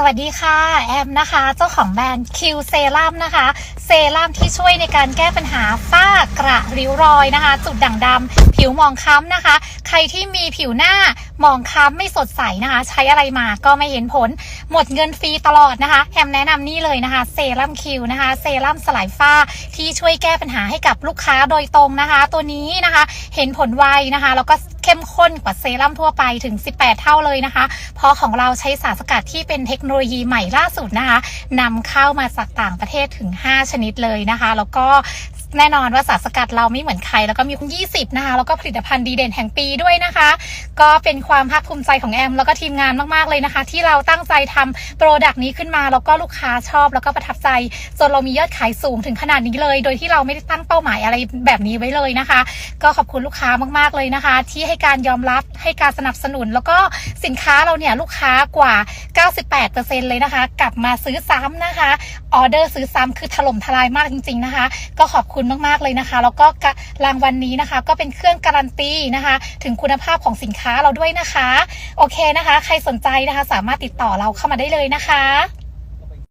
สวัสดีค่ะ แอมนะคะ เจ้าของแบรนด์คิวเซรั่มนะคะ เซรั่มที่ช่วยในการแก้ปัญหาฝ้ากระริ้วรอยนะคะ จุดด่างดำผิวหมองคล้ำนะคะ ใครที่มีผิวหน้าหมองคล้ำไม่สดใสนะคะ ใช้อะไรมาก็ไม่เห็นผล หมดเงินฟรีตลอดนะคะ แอมแนะนำนี่เลยนะคะ เซรั่มคิวนะคะ เซรั่มสลายฝ้าที่ช่วยแก้ปัญหาให้กับลูกค้าโดยตรงนะคะ ตัวนี้นะคะ เห็นผลไวนะคะ แล้วก็เข้มข้นกว่าเซรั่มทั่วไปถึง 18 เท่าเลยนะคะ เพราะของเราใช้สารสกัดที่เป็นเทคโนโลยีใหม่ล่าสุดนะคะนำเข้ามาจากต่างประเทศถึง 5 ชนิดเลยนะคะ แล้วก็ แน่นอนว่าสารสกัดเราไม่เหมือนใคร แล้วก็มี 20 นะคะ แล้วก็ผลิตภัณฑ์ดีเด่นแห่งปีด้วยนะคะ ก็เป็นความภาคภูมิใจของแอม แล้วก็ทีมงานมากๆเลยนะคะ ที่เราตั้งใจทำโปรดักต์นี้ขึ้นมา แล้วก็ลูกค้าชอบแล้วก็ประทับใจจนเรามียอดขายสูงถึงขนาดนี้เลย โดยที่เราไม่ได้ตั้งเป้าหมายอะไรแบบนี้ไว้เลยนะคะ ก็ขอบคุณลูกค้ามากๆเลยนะคะ ที่ให้การยอมรับให้การสนับสนุน แล้วก็สินค้าเราเนี่ยลูกค้ากว่า 98%เลยนะคะ กลับมาซื้อซ้ำนะคะออเดอร์ซื้อซ้ำคือถล่มทลายมากจริง ๆนะคะ ก็ขอบคุณมากๆเลยนะคะ แล้วก็รางวัลนนี้นะคะ ก็เป็นเครื่องการันตีนะคะ ถึงคุณภาพของสินค้าเราด้วยนะคะ โอเคนะคะ ใครสนใจนะคะ สามารถติดต่อเราเข้ามาได้เลยนะคะ